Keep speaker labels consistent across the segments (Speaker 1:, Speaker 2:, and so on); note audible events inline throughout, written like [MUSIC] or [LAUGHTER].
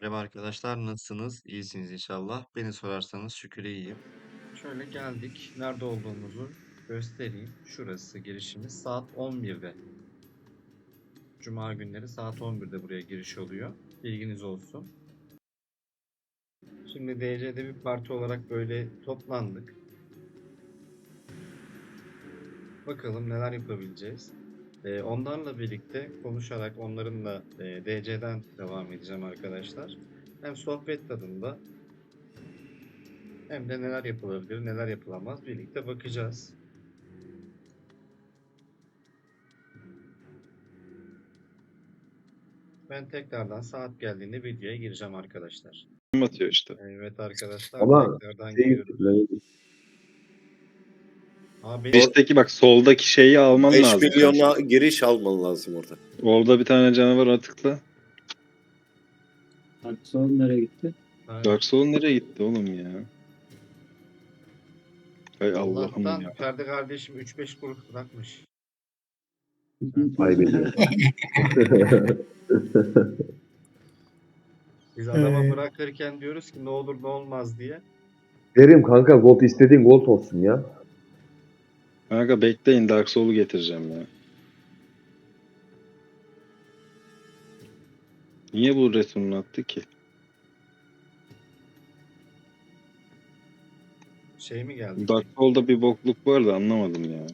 Speaker 1: Merhaba arkadaşlar, nasılsınız? İyisiniz inşallah. Beni sorarsanız şükür iyiyim. Şöyle geldik. Nerede olduğumuzu göstereyim. Şurası girişimiz saat 11'de. Cuma günleri saat 11'de buraya giriş oluyor. Bilginiz olsun. Şimdi DC'de bir parti olarak böyle toplandık. Bakalım neler yapabileceğiz. Ee, onlarla birlikte konuşarak onlarınla e, DC'den devam edeceğim arkadaşlar. Hem sohbet tadında hem de neler yapılabilir, neler yapılamaz birlikte bakacağız. Ben tekrardan saat geldiğinde videoya gireceğim arkadaşlar.
Speaker 2: atıyor işte.
Speaker 1: Evet arkadaşlar
Speaker 3: Ama
Speaker 1: tekrardan
Speaker 3: Şey,
Speaker 1: giriyorum. Aa, benim-
Speaker 2: Girişteki bak soldaki şeyi alman
Speaker 3: 5
Speaker 2: lazım.
Speaker 3: milyona giriş alman lazım orada.
Speaker 2: Orada bir tane canavar tıkla.
Speaker 4: Akson nereye gitti?
Speaker 1: Ha,
Speaker 2: Dark Soul nereye gitti oğlum ya? Hay Allah'ım
Speaker 1: Allah'tan
Speaker 2: ya.
Speaker 1: Ferdi kardeşim 3-5 kuruş bırakmış. [LAUGHS]
Speaker 3: Ayıp ediyor. [LAUGHS]
Speaker 1: Biz adama
Speaker 3: Ee.
Speaker 1: bırakırken diyoruz ki ne olur ne olmaz diye.
Speaker 5: Derim kanka gold istediğin gold olsun ya.
Speaker 2: Kanka bekleyin Dark Soul'u getireceğim ya. Niye bu resimini attı ki?
Speaker 1: Şey mi geldi?
Speaker 2: Dark Soul'da bir bokluk var da anlamadım ya.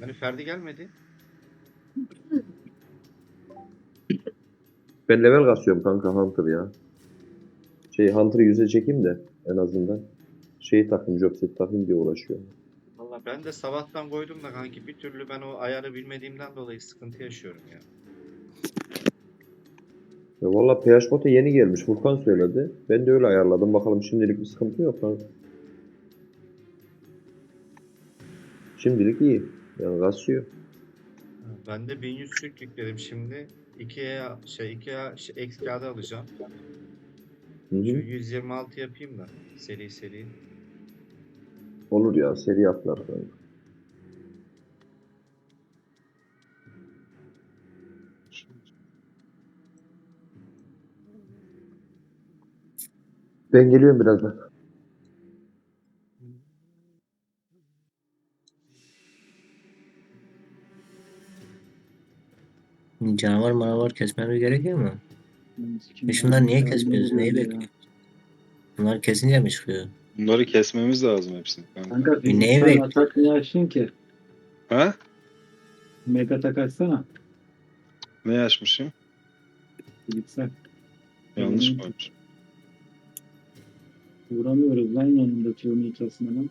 Speaker 1: Hani Ferdi gelmedi.
Speaker 5: Ben level kasıyorum kanka Hunter ya. Şey Hunter'ı yüze çekeyim de en azından. Şeyi takayım, jobset takayım diye uğraşıyorum.
Speaker 1: Valla ben de sabahtan koydum da kanki bir türlü ben o ayarı bilmediğimden dolayı sıkıntı yaşıyorum ya.
Speaker 5: Ya valla PH Bot'a yeni gelmiş. Furkan söyledi. Ben de öyle ayarladım. Bakalım şimdilik bir sıkıntı yok kanka. Şimdilik iyi. Yani.
Speaker 1: Ha, Ben de 1100 Türk yükledim şimdi. 2'ye şey 2'ye şey, X kağıdı alacağım. Şu
Speaker 5: hı.
Speaker 1: 126 yapayım da seri seri.
Speaker 5: Olur ya seri atlar. Ben geliyorum birazdan.
Speaker 6: Canavar manavar kesmemiz gerekiyor mu? E şunlar niye kesmiyoruz? Neyi bekliyoruz? Bunlar kesince mi çıkıyor?
Speaker 2: Bunları kesmemiz lazım hepsini. Kanka.
Speaker 4: Kanka
Speaker 6: E, neye
Speaker 4: sen
Speaker 6: bekliyorsun?
Speaker 4: atak niye açtın ki?
Speaker 2: Ha?
Speaker 4: Mega tak açsana.
Speaker 2: Ne açmışım?
Speaker 4: Gitsen.
Speaker 2: Yanlış mı açmışım?
Speaker 4: Vuramıyoruz lan yanında Tiyonu kesmeden.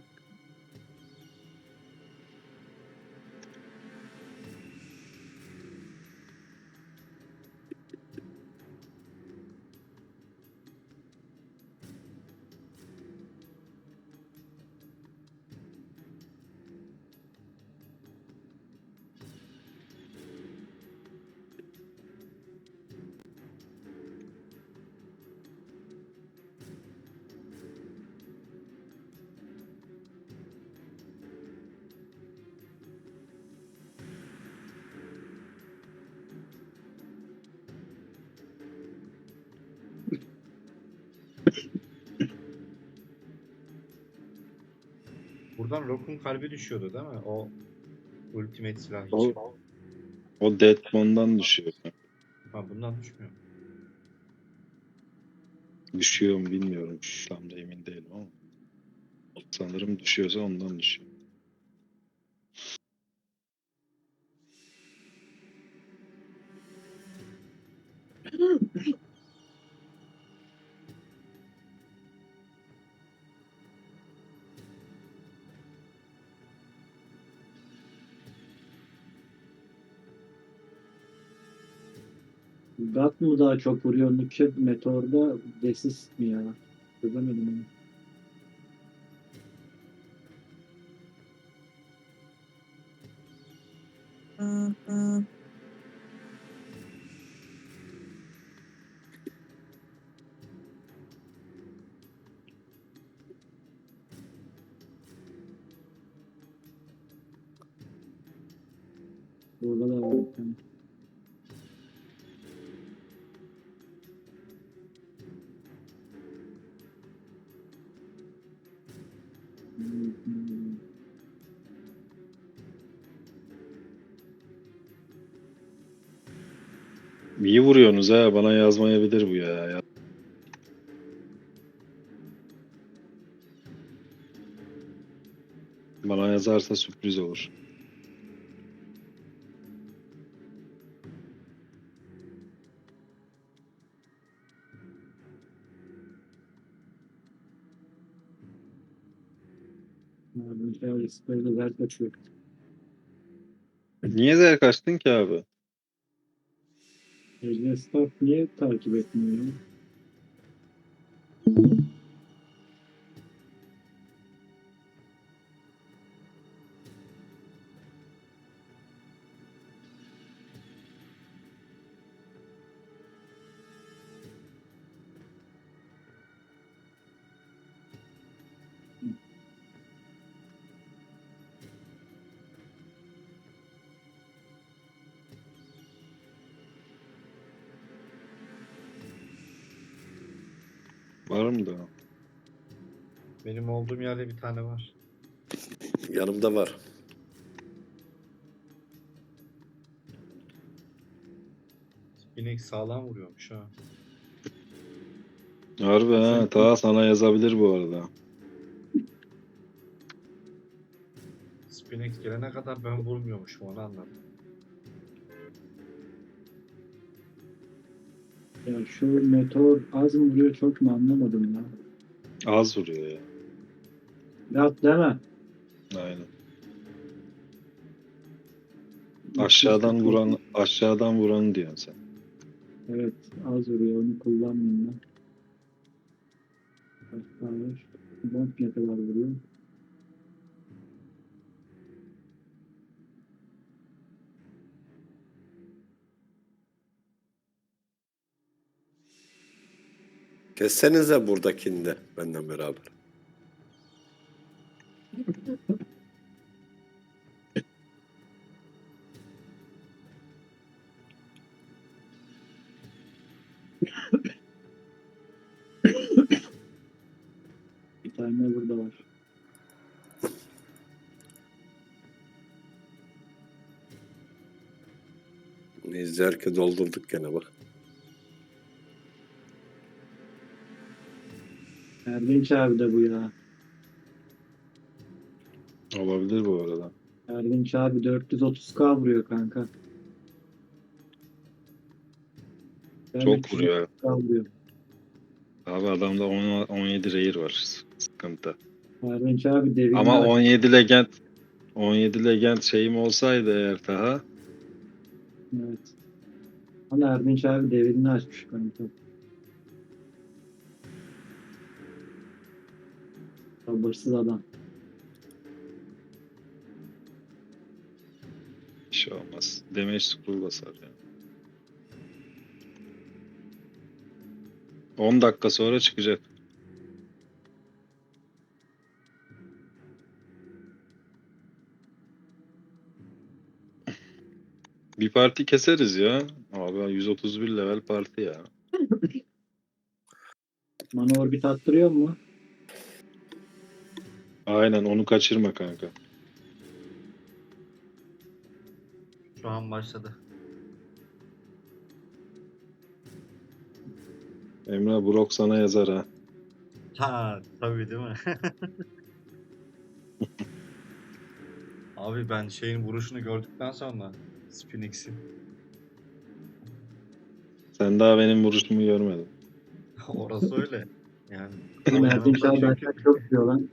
Speaker 1: Buradan Rock'un kalbi düşüyordu değil mi? O ultimate silah için.
Speaker 2: O, o Deadbond'dan düşüyor.
Speaker 1: Ha bundan düşmüyor.
Speaker 2: Düşüyor mu bilmiyorum. Şu anda emin değilim ama. Sanırım düşüyorsa ondan düşüyor.
Speaker 4: Rock mı daha çok vuruyor? Nükle Meteor'da Desis mi ya? Çözemedim onu. Burada da var.
Speaker 2: Ha. Bana yazmayabilir bu ya. ya. Bana yazarsa sürpriz olur.
Speaker 4: Abi, şöyle böyle dert açıyor.
Speaker 2: Niye zer kaçtın ki abi?
Speaker 4: Ece Staff niye takip etmiyor?
Speaker 2: Var mı da?
Speaker 1: Benim olduğum yerde bir tane var.
Speaker 3: Yanımda var.
Speaker 1: Spinex sağlam vuruyormuş ha.
Speaker 2: Harbi ha. Ta sana yazabilir bu arada.
Speaker 1: Spinex gelene kadar ben vurmuyormuşum onu anladım.
Speaker 4: Ya şu meteor az mı vuruyor çok mu anlamadım ya.
Speaker 2: Az vuruyor ya.
Speaker 4: Yat deme.
Speaker 2: Aynen. Aşağıdan vuran aşağıdan vuran diyorsun sen.
Speaker 4: Evet az vuruyor onu kullanmayayım ben. Kaç tane? Bomb ne kadar vuruyor?
Speaker 3: Kessenize buradakini de benden beraber.
Speaker 4: Bir tane burada var.
Speaker 3: Biz zerke doldurduk gene bak.
Speaker 4: Erdinç abi de bu ya.
Speaker 2: Olabilir bu arada.
Speaker 4: Erdinç abi 430k vuruyor kanka. Ben
Speaker 2: Çok
Speaker 4: 330K
Speaker 2: vuruyor.
Speaker 4: vuruyor.
Speaker 2: Abi adamda 10, 17 rehir var. Sıkıntı.
Speaker 4: Erdinç abi devini
Speaker 2: Ama
Speaker 4: aç-
Speaker 2: 17 legend 17 legend şeyim olsaydı eğer daha
Speaker 4: Evet. Ama Erdinç abi devirini açmış kanka. Sabırsız adam.
Speaker 2: bir şey olmaz. Damage scroll basar yani. 10 dakika sonra çıkacak. Bir parti keseriz ya. Abi 131 level parti ya.
Speaker 4: Mana orbit attırıyor mu?
Speaker 2: Aynen onu kaçırma kanka.
Speaker 1: Şu an başladı.
Speaker 2: Emre Brok sana yazar ha.
Speaker 1: Ha tabii değil mi? [LAUGHS] Abi ben şeyin vuruşunu gördükten sonra Spinex'in
Speaker 2: Sen daha benim vuruşumu görmedin. [LAUGHS]
Speaker 1: orası öyle. Yani
Speaker 4: Benim
Speaker 1: çünkü-
Speaker 4: benden çok diyor lan.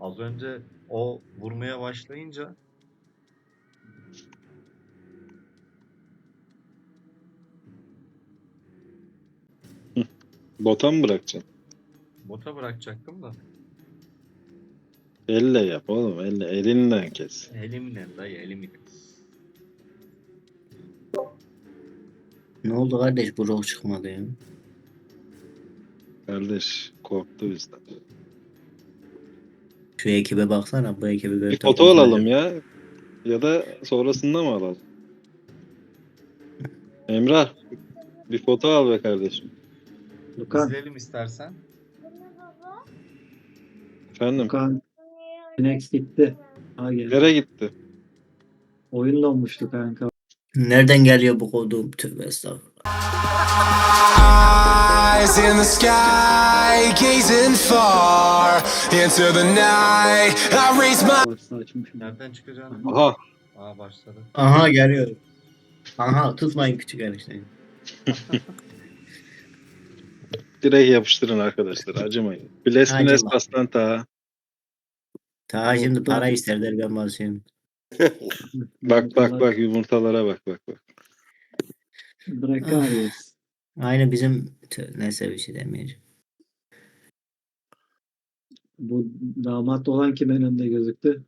Speaker 1: Az önce o vurmaya başlayınca
Speaker 2: Bota mı bırakacaksın?
Speaker 1: bota bırakacaktım da
Speaker 2: Elle yap oğlum elle. Elinden kes.
Speaker 1: elimle dayı elimle.
Speaker 6: Ne oldu kardeş bu çıkmadı ya.
Speaker 2: Kardeş korktu bizden.
Speaker 6: Şu ekibe baksana bu ekibi böyle
Speaker 2: Bir foto alalım ya. Ya da sonrasında mı alalım? Emrah bir foto al be kardeşim.
Speaker 4: Lukan,
Speaker 1: İzleyelim istersen.
Speaker 2: Efendim
Speaker 4: Lukan. Phoenix gitti. Ha geldi.
Speaker 2: nereye gitti?
Speaker 4: Oyun donmuştu kanka.
Speaker 6: Nereden geliyor bu kodum? Tövbe estağfurullah.
Speaker 7: Eyes in the sky, gazing far into the night. I raise my
Speaker 4: açmışım.
Speaker 1: Nereden çıkacağını?
Speaker 2: Aha
Speaker 1: Aa başladı.
Speaker 6: Aha geliyor. Aha tutmayın küçük enişteyi. [LAUGHS]
Speaker 2: direkt yapıştırın arkadaşlar acımayın. Bless
Speaker 6: Acıma.
Speaker 2: bless bastan ta.
Speaker 6: Ta şimdi para isterler ben basıyorum.
Speaker 2: Bak bak bak yumurtalara bak bak bak.
Speaker 4: Bırak abi.
Speaker 6: Aynı bizim neyse bir şey demeyeceğim.
Speaker 4: Bu damat olan kim en önde gözüktü?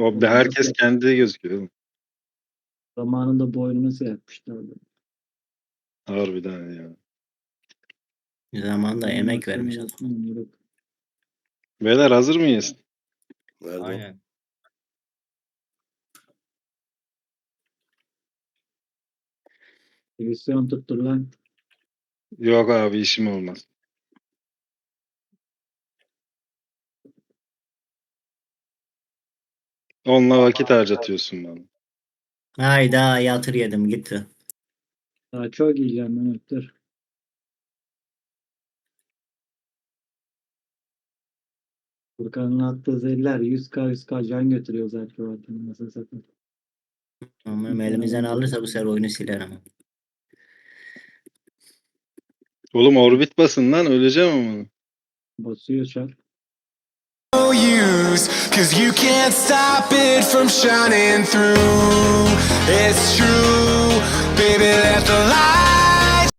Speaker 2: O be herkes kendi gözüküyor.
Speaker 4: Zamanında boynunu şey yapmışlardı.
Speaker 2: Harbiden ya.
Speaker 6: Zamanında emek vermiş adam.
Speaker 2: Beyler hazır mıyız?
Speaker 1: Aynen.
Speaker 4: Divisyon tuttur lan.
Speaker 2: Yok abi işim olmaz. Onunla vakit harcatıyorsun bana.
Speaker 6: Hayda yatır yedim gitti.
Speaker 4: Daha çok yiyeceğim ben öptür. Furkan'ın attığı zehirler 100k 100k can götürüyor zaten zaten. Nasıl satın.
Speaker 6: Ama elimizden alırsa bu sefer oyunu siler ama.
Speaker 2: Oğlum orbit basın lan öleceğim ama.
Speaker 4: Basıyor çar.
Speaker 7: no use, cause you can't stop it from shining through. It's true, baby, let the light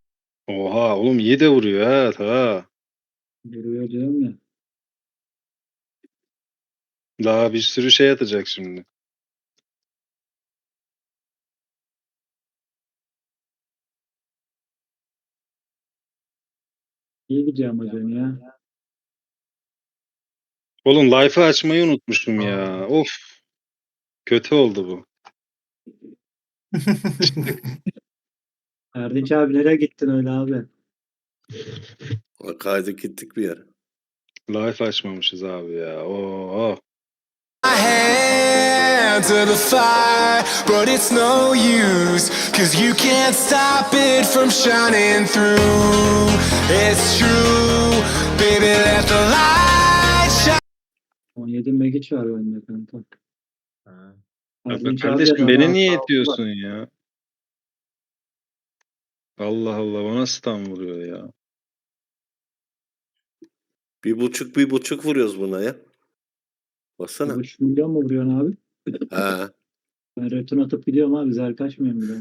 Speaker 2: Oha oğlum iyi de vuruyor ha ta.
Speaker 4: Görüyor diyorum ya.
Speaker 2: Daha bir sürü şey atacak şimdi.
Speaker 4: İyi gidiyor hocam ya.
Speaker 2: Oğlum life'ı açmayı unutmuşum ya. Of. Kötü oldu bu. [LAUGHS]
Speaker 4: Erdinç abi nereye gittin öyle abi?
Speaker 3: Kaydık gittik bir yere.
Speaker 2: Life açmamışız abi ya. Oo.
Speaker 7: Hand to the fire, but it's no use, cause you can't stop it from shining through. It's true, baby, let the light shine.
Speaker 4: 17 megiç var bende kanka.
Speaker 1: Ha.
Speaker 2: Kardeşim
Speaker 4: de
Speaker 2: beni niye itiyorsun ya? Allah Allah bana stun vuruyor ya.
Speaker 3: Bir buçuk bir buçuk vuruyoruz buna ya. Baksana.
Speaker 4: 3 milyon mu vuruyorsun abi?
Speaker 3: ha. [LAUGHS]
Speaker 4: Ben return atıp gidiyorum abi. Zer kaçmıyorum daha.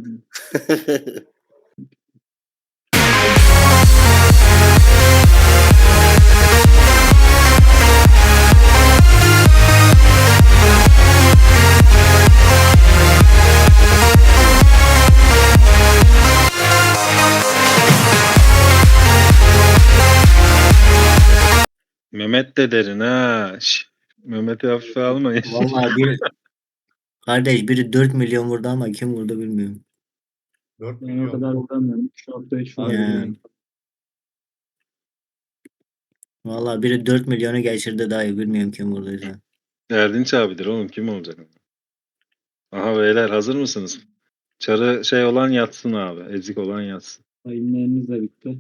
Speaker 2: Mehmet de derin ha. Şş, Mehmet'i hafife almayın.
Speaker 6: Vallahi biri Kardeş biri 4 milyon vurdu ama kim vurdu bilmiyorum.
Speaker 1: 4
Speaker 4: Ben o
Speaker 1: milyon.
Speaker 4: kadar vuramıyorum. 3.3 var.
Speaker 6: Yani. Vallahi biri 4 milyonu geçirdi dahi bilmiyorum kim vurduysa.
Speaker 2: Erdinç abidir oğlum kim olacak? Aha beyler hazır mısınız? Çarı şey olan yatsın abi. Ezik olan yatsın.
Speaker 4: Sayımlarımız da bitti.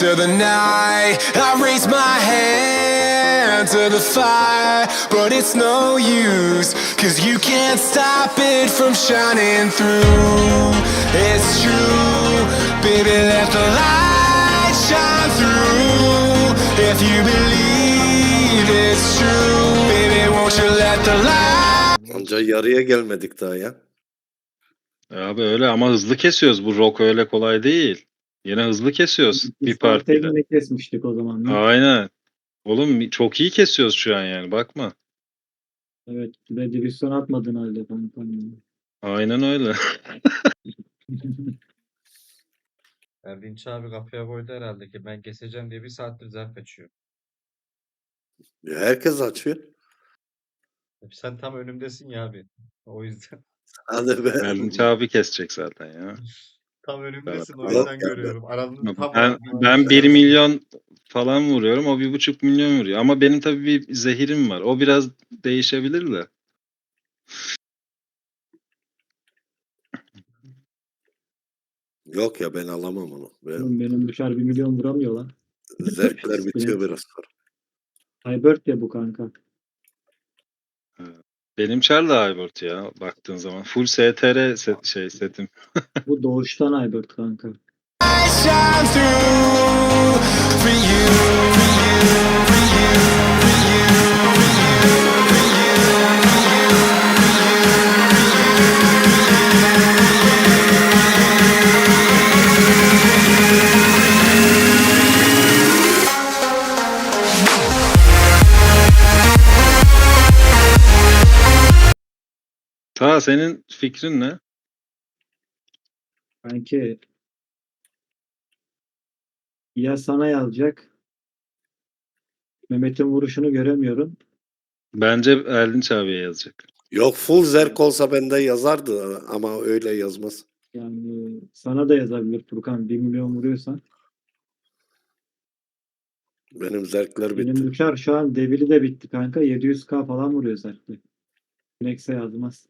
Speaker 7: İnto the night. I raise my hand to the fire, but it's no use, cause you can't stop it from shining through. It's true, baby, let the light shine through. If you believe it's true, baby, won't you let the light?
Speaker 3: Anca yarıya gelmedik daha ya.
Speaker 2: Abi öyle ama hızlı kesiyoruz. Bu rock öyle kolay değil. Yine hızlı kesiyoruz bir
Speaker 4: Biz
Speaker 2: partiyle.
Speaker 4: Partey'le kesmiştik o zaman. değil mi?
Speaker 2: Aynen. Oğlum çok iyi kesiyoruz şu an yani bakma.
Speaker 4: Evet. Ve divisyon atmadın halde.
Speaker 2: Aynen öyle. [LAUGHS]
Speaker 1: Erdinç abi kafaya koydu herhalde ki ben keseceğim diye bir saattir zarf açıyor.
Speaker 3: Ya Herkes açıyor.
Speaker 1: Sen tam önümdesin ya abi. O yüzden.
Speaker 3: Hadi be.
Speaker 2: Erdinç abi kesecek zaten ya. [LAUGHS]
Speaker 1: Tam önümdesin o yüzden görüyorum. Aranın tam
Speaker 2: Ben, ben 1 milyon falan vuruyorum. O 1,5 milyon vuruyor. Ama benim tabii bir zehirim var. O biraz değişebilir de.
Speaker 3: Yok ya ben alamam onu. Ben,
Speaker 4: Benim dışarı bir milyon vuramıyor lan.
Speaker 3: zevkler [LAUGHS] bitiyor biraz sonra.
Speaker 4: Aybert ya bu kanka.
Speaker 2: Benim Char da Aybort ya baktığın zaman. Full STR set, şey setim. [LAUGHS]
Speaker 4: Bu doğuştan Aybert kanka.
Speaker 2: Ta senin fikrin ne?
Speaker 4: Kanki ya sana yazacak. Mehmet'in vuruşunu göremiyorum.
Speaker 2: Bence Erdinç abiye yazacak.
Speaker 3: Yok full zerk olsa bende yazardı ama öyle yazmaz.
Speaker 4: Yani sana da yazabilir Furkan. 1 milyon vuruyorsan.
Speaker 3: Benim zerkler bitti.
Speaker 4: Benim uçar şu an devili de bitti kanka. 700k falan vuruyor zaten. Nex'e yazmaz.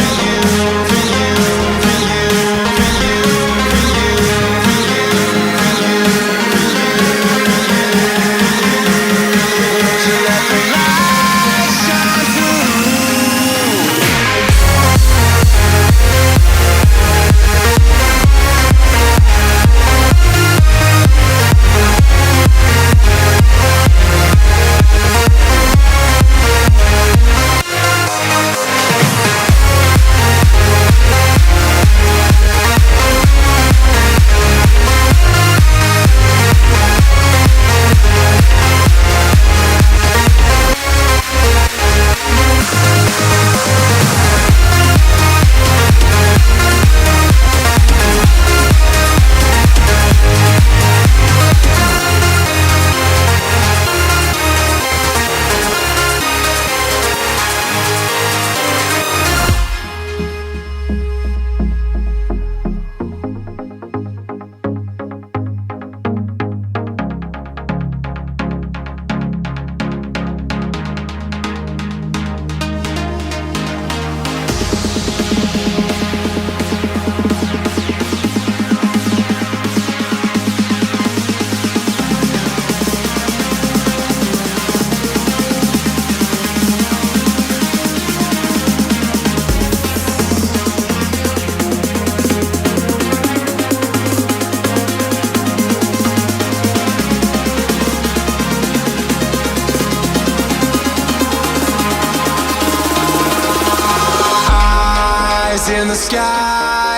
Speaker 7: Thank you.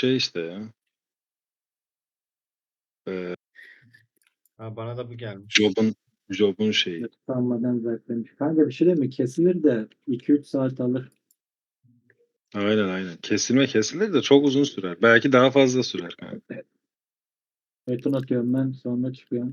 Speaker 2: şey işte ya. Ee,
Speaker 1: Ha, bana da bu gelmiş.
Speaker 2: Job'un Job'un şeyi.
Speaker 4: Tutanmadan zaten. Kanka bir şey değil mi? Kesilir de 2-3 saat alır.
Speaker 2: Aynen aynen. Kesilme kesilir de çok uzun sürer. Belki daha fazla sürer kanka.
Speaker 4: Beton atıyorum ben sonra çıkıyorum.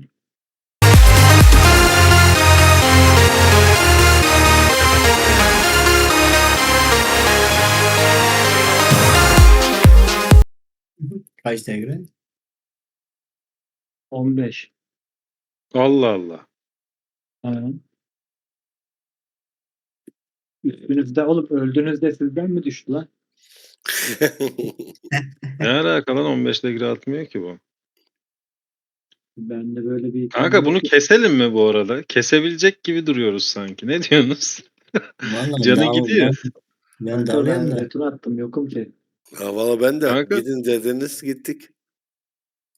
Speaker 6: Kaç devre?
Speaker 4: 15.
Speaker 2: Allah Allah.
Speaker 4: Aynen. Üstünüzde olup öldüğünüzde sizden mi düştü lan? [LAUGHS]
Speaker 2: Ne alaka lan 15 degree atmıyor ki bu.
Speaker 4: Ben de böyle bir...
Speaker 2: Kanka bunu keselim mi bu arada? Kesebilecek gibi duruyoruz sanki. Ne diyorsunuz?
Speaker 6: Vallahi
Speaker 2: Canı
Speaker 6: daha-
Speaker 2: gidiyor.
Speaker 6: Ben, ben
Speaker 4: ben
Speaker 6: da.
Speaker 4: retur attım yokum ki.
Speaker 3: Ya valla ben de
Speaker 2: Kanka-
Speaker 3: gidin dediniz gittik.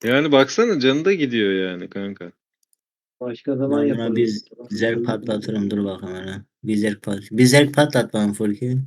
Speaker 2: Yani baksana canı da gidiyor yani kanka.
Speaker 4: Başka zaman
Speaker 6: Ben
Speaker 4: yaparız.
Speaker 6: buna bir zerk patlatırım dur bakalım hele. Bir zerk pat. Bir zerk patlat bana Furki.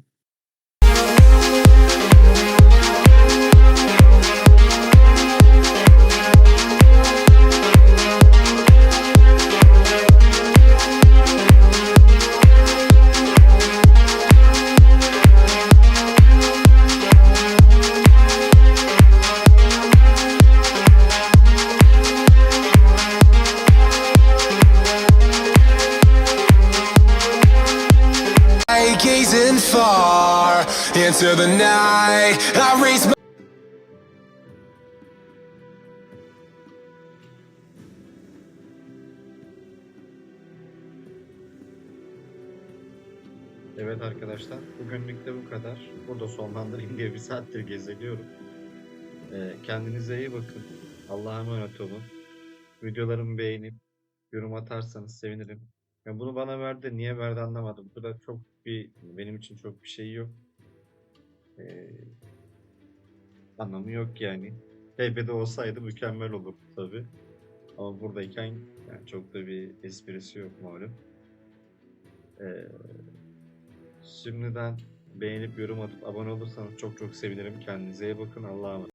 Speaker 7: İnto the night. I raise my
Speaker 1: Evet arkadaşlar, bugünlük de bu kadar. Burada sonlandırayım diye bir saattir gezeliyorum. Ee, kendinize iyi bakın. Allah'a emanet olun. Videolarımı beğenip yorum atarsanız sevinirim. Ya bunu bana verdi, niye verdi anlamadım. Bu da çok bir, benim için çok bir şey yok. Ee, anlamı yok yani. TV'de olsaydı mükemmel olurdu tabi. Ama buradayken yani çok da bir esprisi yok malum. Ee, Şimdiden beğenip yorum atıp abone olursanız çok çok sevinirim. Kendinize iyi bakın. Allah'a emanet.